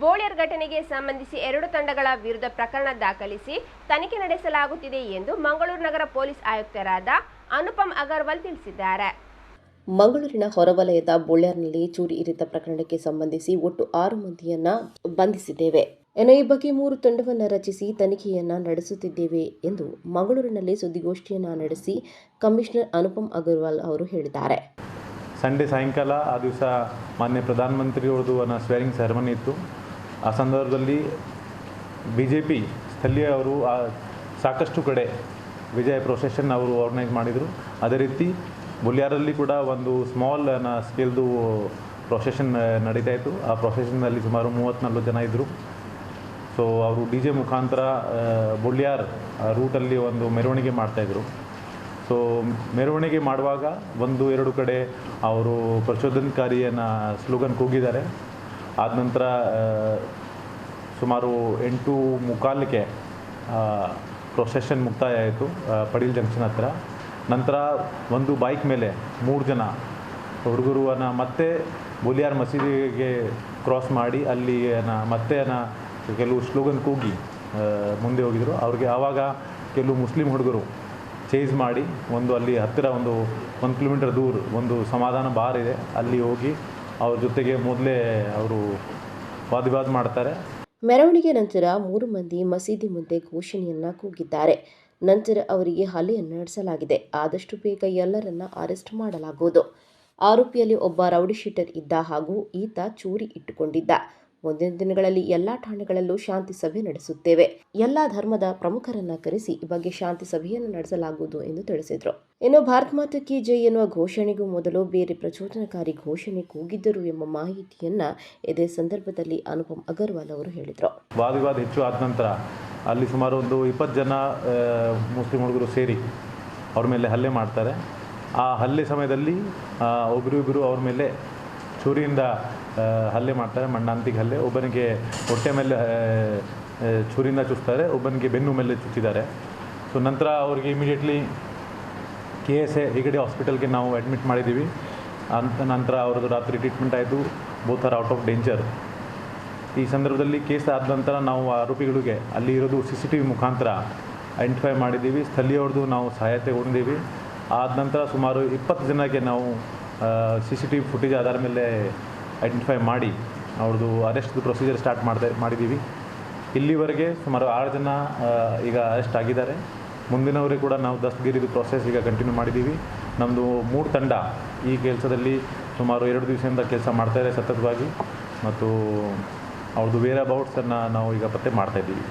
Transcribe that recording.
ಬೋಳಿಯರ್ ಘಟನೆಗೆ ಸಂಬಂಧಿಸಿ ಎರಡು ತಂಡಗಳ ವಿರುದ್ಧ ಪ್ರಕರಣ ದಾಖಲಿಸಿ ತನಿಖೆ ನಡೆಸಲಾಗುತ್ತಿದೆ ಎಂದು ಮಂಗಳೂರು ನಗರ ಪೊಲೀಸ್ ಆಯುಕ್ತರಾದ ಅನುಪಮ್ ಅಗರ್ವಾಲ್ ತಿಳಿಸಿದ್ದಾರೆ. ಮಂಗಳೂರಿನ ಹೊರವಲಯದ ಬೋಳ್ಯಾರ್ನಲ್ಲಿ ಚೂರಿ ಇರಿತ ಪ್ರಕರಣಕ್ಕೆ ಸಂಬಂಧಿಸಿ ಒಟ್ಟು ಆರು ಮಂದಿಯನ್ನ ಬಂಧಿಸಿದ್ದೇವೆ. ಈ ಬಗ್ಗೆ ಮೂರು ತಂಡವನ್ನು ರಚಿಸಿ ತನಿಖೆಯನ್ನ ನಡೆಸುತ್ತಿದ್ದೇವೆ ಎಂದು ಮಂಗಳೂರಿನಲ್ಲಿ ಸುದ್ದಿಗೋಷ್ಠಿಯನ್ನ ನಡೆಸಿ ಕಮಿಷನರ್ ಅನುಪಮ್ ಅಗರ್ವಾಲ್ ಅವರು ಹೇಳಿದ್ದಾರೆ. ಸಂಡೇ ಸಾಯಂಕಾಲ ಆ ದಿವಸ ಮಾನ್ಯ ಪ್ರಧಾನಮಂತ್ರಿಯವ್ರದ್ದು ಅನ್ನೋ ಸ್ವೇರಿಂಗ್ ಸೆರೆಮನಿ ಇತ್ತು. ಆ ಸಂದರ್ಭದಲ್ಲಿ ಬಿ ಜೆ ಪಿ ಸ್ಥಳೀಯವರು ಸಾಕಷ್ಟು ಕಡೆ ವಿಜಯ ಪ್ರೊಸೆಷನ್ ಅವರು ಆರ್ಗನೈಸ್ ಮಾಡಿದರು. ಅದೇ ರೀತಿ ಬುಲ್ಯಾರಲ್ಲಿ ಕೂಡ ಒಂದು ಸ್ಮಾಲ್ ಸ್ಕೇಲ್ದು ಪ್ರೊಸೆಷನ್ ನಡೀತಾ ಇತ್ತು. ಆ ಪ್ರೊಸೆಷನ್ನಲ್ಲಿ ಸುಮಾರು ಮೂವತ್ತ್ನಾಲ್ಕು ಜನ ಇದ್ದರು ಸೊ, ಅವರು ಡಿ ಜೆ ಮುಖಾಂತರ ಬುಳ್ಯಾರ್ ರೂಟಲ್ಲಿ ಒಂದು ಮೆರವಣಿಗೆ ಮಾಡ್ತಾಯಿದ್ರು ಸೊ, ಮೆರವಣಿಗೆ ಮಾಡುವಾಗ ಒಂದು ಎರಡು ಕಡೆ ಅವರು ಪ್ರಚೋದನಕಾರಿಯನ್ನು ಸ್ಲೋಗನ್ ಕೂಗಿದ್ದಾರೆ. ಆದ ನಂತರ ಸುಮಾರು ಎಂಟು ಮುಕ್ಕಾಲಕ್ಕೆ ಪ್ರೊಸೆಷನ್ ಮುಕ್ತಾಯ ಆಯಿತು ಪಡೀಲ್ ಜಂಕ್ಷನ್ ಹತ್ರ. ನಂತರ ಒಂದು ಬೈಕ್ ಮೇಲೆ ಮೂರು ಜನ ಹುಡುಗರುವನ್ನು ಮತ್ತೆ ಬುಲಿಯಾರ್ ಮಸೀದಿಗೆ ಕ್ರಾಸ್ ಮಾಡಿ, ಅಲ್ಲಿ ಮತ್ತೆ ಕೆಲವು ಸ್ಲೋಗನ್ ಕೂಗಿ ಮುಂದೆ ಹೋಗಿದ್ರು. ಅವ್ರಿಗೆ ಆವಾಗ ಕೆಲವು ಮುಸ್ಲಿಂ ಹುಡುಗರು ಚೇಸ್ ಮಾಡಿ, ಒಂದು ಅಲ್ಲಿ ಹತ್ತಿರ ಒಂದು ಒಂದು ಕಿಲೋಮೀಟರ್ ದೂರ ಒಂದು ಸಮಾಧಾನ ಬಾರ್ ಇದೆ. ಅಲ್ಲಿ ಹೋಗಿ ಅವ್ರ ಜೊತೆಗೆ ಮೊದಲೇ ಅವರು ವಾದಿವಾದ ಮಾಡ್ತಾರೆ. ಮೆರವಣಿಗೆ ನಂತರ ಮೂರು ಮಂದಿ ಮಸೀದಿ ಮುಂದೆ ಘೋಷಣೆಯನ್ನ ಕೂಗಿದ್ದಾರೆ. ನಂತರ ಅವರಿಗೆ ಹಲ್ಲೆಯನ್ನು ನಡೆಸಲಾಗಿದೆ. ಆದಷ್ಟು ಬೇಗ ಎಲ್ಲರನ್ನ ಅರೆಸ್ಟ್ ಮಾಡಲಾಗುವುದು. ಆರೋಪಿಯಲ್ಲಿ ಒಬ್ಬ ರೌಡಿ ಶೀಟರ್ ಇದ್ದ ಹಾಗೂ ಈತ ಚೂರಿ ಇಟ್ಟುಕೊಂಡಿದ್ದ. ಮುಂದಿನ ದಿನಗಳಲ್ಲಿ ಎಲ್ಲಾ ಠಾಣೆಗಳಲ್ಲೂ ಶಾಂತಿ ಸಭೆ ನಡೆಸುತ್ತೇವೆ. ಎಲ್ಲಾ ಧರ್ಮದ ಪ್ರಮುಖರನ್ನ ಕರೆಸಿ ಈ ಬಗ್ಗೆ ಶಾಂತಿ ಸಭೆಯನ್ನು ನಡೆಸಲಾಗುವುದು ಎಂದು ತಿಳಿಸಿದರು. ಇನ್ನು ಭಾರತ್ ಮಾತಾ ಕಿ ಜೈ ಎನ್ನುವ ಘೋಷಣೆಗೂ ಮೊದಲು ಬೇರೆ ಪ್ರಚೋದನಕಾರಿ ಘೋಷಣೆ ಕೂಗಿದ್ದರು ಎಂಬ ಮಾಹಿತಿಯನ್ನ ಇದೇ ಸಂದರ್ಭದಲ್ಲಿ ಅನುಪಮ್ ಅಗರ್ವಾಲ್ ಅವರು ಹೇಳಿದರು. ವಾದಿವಾದ ಹೆಚ್ಚು ಆದ ನಂತರ ಅಲ್ಲಿ ಸುಮಾರು ಒಂದು ಇಪ್ಪತ್ತು ಜನ ಮುಸ್ಲಿಂ ಹುಡುಗರು ಸೇರಿ ಅವ್ರ ಮೇಲೆ ಹಲ್ಲೆ ಮಾಡ್ತಾರೆ. ಆ ಹಲ್ಲೆ ಸಮಯದಲ್ಲಿ ಒಬ್ಬರಿಬ್ಬರು ಅವ್ರ ಮೇಲೆ ಚೂರಿಯಿಂದ ಹಲ್ಲೆ ಮಾಡ್ತಾರೆ, ಮಂಡಾಂತಿಗೆ ಹಲ್ಲೆ. ಒಬ್ಬನಿಗೆ ಹೊಟ್ಟೆ ಮೇಲೆ ಚೂರಿಯಿಂದ ಚುಚ್ತಾರೆ, ಒಬ್ಬನಿಗೆ ಬೆನ್ನು ಮೇಲೆ ಚುಚ್ಚಿದ್ದಾರೆ. ಸೊ ನಂತರ ಅವ್ರಿಗೆ immediately K S A Hegde ಹಾಸ್ಪಿಟಲ್ಗೆ ನಾವು ಅಡ್ಮಿಟ್ ಮಾಡಿದ್ದೀವಿ. ಅಂತ ನಂತರ ಅವ್ರದ್ದು ರಾತ್ರಿ ಟ್ರೀಟ್ಮೆಂಟ್ ಆಯಿತು. Both are out of danger ಈ ಸಂದರ್ಭದಲ್ಲಿ ಕೇಸ್ ಆದ ನಂತರ ನಾವು ಆರೋಪಿಗಳಿಗೆ ಅಲ್ಲಿ ಇರೋದು ಸಿ ಸಿ ಟಿ ವಿ ಮುಖಾಂತರ ಐಡೆಂಟಿಫೈ ಮಾಡಿದ್ದೀವಿ. ಸ್ಥಳೀಯವ್ರದ್ದು ನಾವು ಸಹಾಯ ತಗೊಂಡಿದ್ದೀವಿ ಆದ ನಂತರ ಸುಮಾರು ಇಪ್ಪತ್ತು ಜನಕ್ಕೆ ನಾವು C C T V footage ಆಧಾರ ಮೇಲೆ ಐಡೆಂಟಿಫೈ ಮಾಡಿ, ಅವ್ರದ್ದು ಅರೆಸ್ಟ್ ಪ್ರೊಸೀಜರ್ ಸ್ಟಾರ್ಟ್ ಮಾಡ್ತಾ ಮಾಡಿದ್ದೀವಿ ಇಲ್ಲಿವರೆಗೆ ಸುಮಾರು ಆರು ಜನ ಈಗ ಅರೆಸ್ಟ್ ಆಗಿದ್ದಾರೆ. ಮುಂದಿನವರಿಗೆ ಕೂಡ ನಾವು ದಸ್ತಗಿರಿದು ಪ್ರೊಸೆಸ್ ಈಗ ಕಂಟಿನ್ಯೂ ಮಾಡಿದ್ದೀವಿ ನಮ್ಮದು ಮೂರು ತಂಡ ಈ ಕೆಲಸದಲ್ಲಿ ಸುಮಾರು ಎರಡು ದಿವಸದಿಂದ ಕೆಲಸ ಮಾಡ್ತಾಯಿದೆ ಸತತವಾಗಿ. ಮತ್ತು ಅವ್ರದ್ದು ವೇರ್ ಅಬೌಟ್ಸನ್ನು ನಾವು ಈಗ ಪತ್ತೆ ಮಾಡ್ತಾಯಿದ್ದೀವಿ